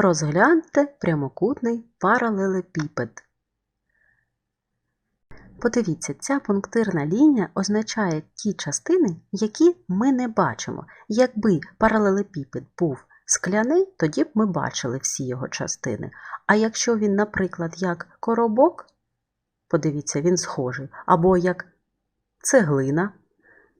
Розгляньте прямокутний паралелепіпед. Подивіться, ця пунктирна лінія означає ті частини, які ми не бачимо. Якби паралелепіпед був скляний, тоді б ми бачили всі його частини. А якщо він, наприклад, як коробок, подивіться, він схожий, або як цеглина,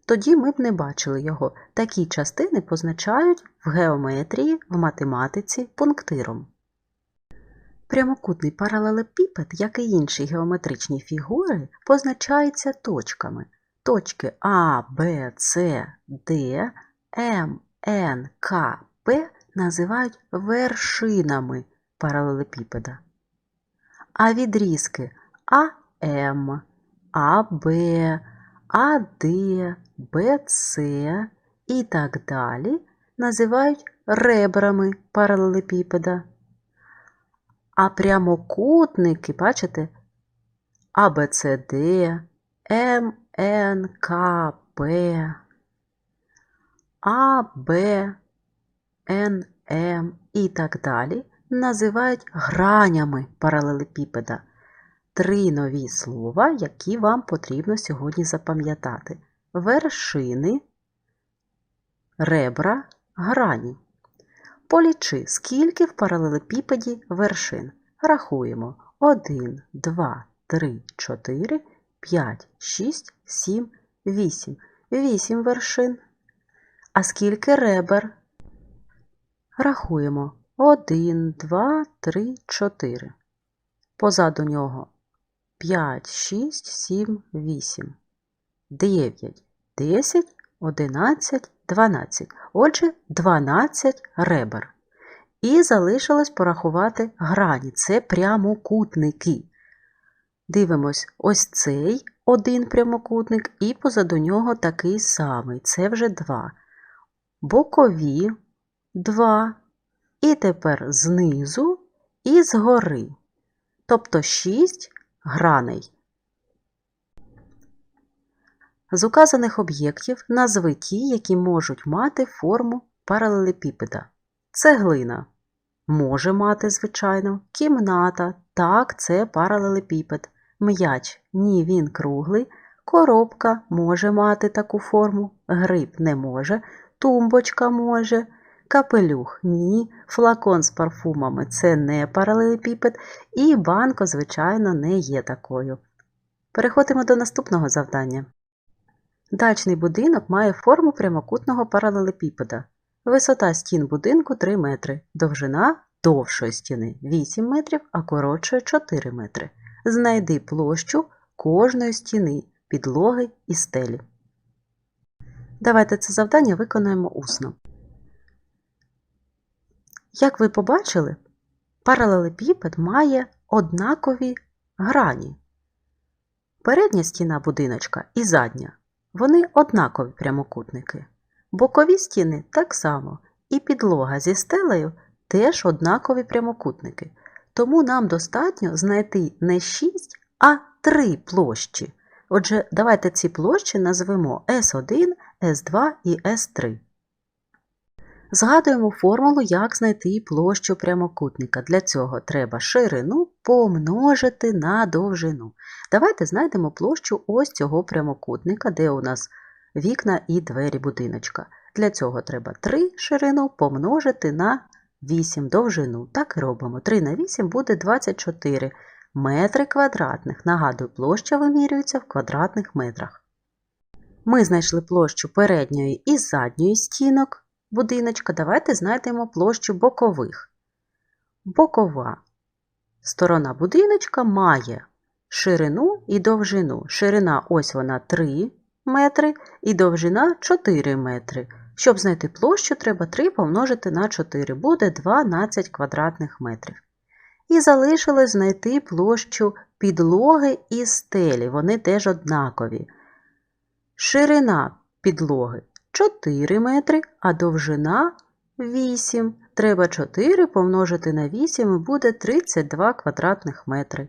тоді ми б не бачили його. Такі частини позначають в геометрії, в математиці пунктиром. Прямокутний паралелепіпед, як і інші геометричні фігури, позначаються точками. Точки А, Б, С, Д, М, Н, К, П називають вершинами паралелепіпеда. А відрізки АМ, АБ, АД, БЦ і так далі називають ребрами паралелепіпеда. А прямокутники, бачите, АБЦД, МНКП, АБ, НМ і так далі називають гранями паралелепіпеда. Три нові слова, які вам потрібно сьогодні запам'ятати: вершини, ребра, грані. Полічи, скільки в паралелепіпеді вершин. Рахуємо 1, 2, 3, 4, 5, 6, 7, 8. 8 вершин. А скільки ребер? Рахуємо 1, 2, 3, 4. Позаду нього 5, 6, 7, 8, 9, 10, 11, 12. Отже, 12 ребер. І залишилось порахувати грані. Це прямокутники. Дивимось, ось цей один прямокутник, і позаду нього такий самий. Це вже два. Бокові два. І тепер знизу і згори. Тобто 6 граней. З указаних об'єктів назви ті, які можуть мати форму паралелепіпеда. Цеглина може мати, звичайно, кімната, так, це паралелепіпед. М'яч ні, він круглий. Коробка може мати таку форму, гриб не може, тумбочка може, капелюх ні, флакон з парфумами це не паралелепіпед, і банко, звичайно, не є такою. Переходимо до наступного завдання. Дачний будинок має форму прямокутного паралелепіпеда. Висота стін будинку 3 метри, довжина довшої стіни 8 метрів, а коротшої 4 метри. Знайди площу кожної стіни, підлоги і стелі. Давайте це завдання виконаємо усно. Як ви побачили, паралелепіпед має однакові грані. Передня стіна будиночка і задня. Вони однакові прямокутники. Бокові стіни так само, і підлога зі стелею теж однакові прямокутники. Тому нам достатньо знайти не 6, а 3 площі. Отже, давайте ці площі назвемо S1, S2 і S3. Згадуємо формулу, як знайти площу прямокутника. Для цього треба ширину помножити на довжину. Давайте знайдемо площу ось цього прямокутника, де у нас вікна і двері будиночка. Для цього треба 3 ширину помножити на 8 довжину. Так і робимо. 3 на 8 буде 24 метри квадратних. Нагадую, площа вимірюється в квадратних метрах. Ми знайшли площу передньої і задньої стінок будиночка. Давайте знайдемо площу бокових. Бокова сторона будиночка має ширину і довжину. Ширина ось вона 3 метри і довжина 4 метри. Щоб знайти площу, треба 3 помножити на 4, буде 12 квадратних метрів. І залишилось знайти площу підлоги і стелі, вони теж однакові. Ширина підлоги 4 метри, а довжина 8. Треба 4 помножити на 8 і буде 32 квадратних метри.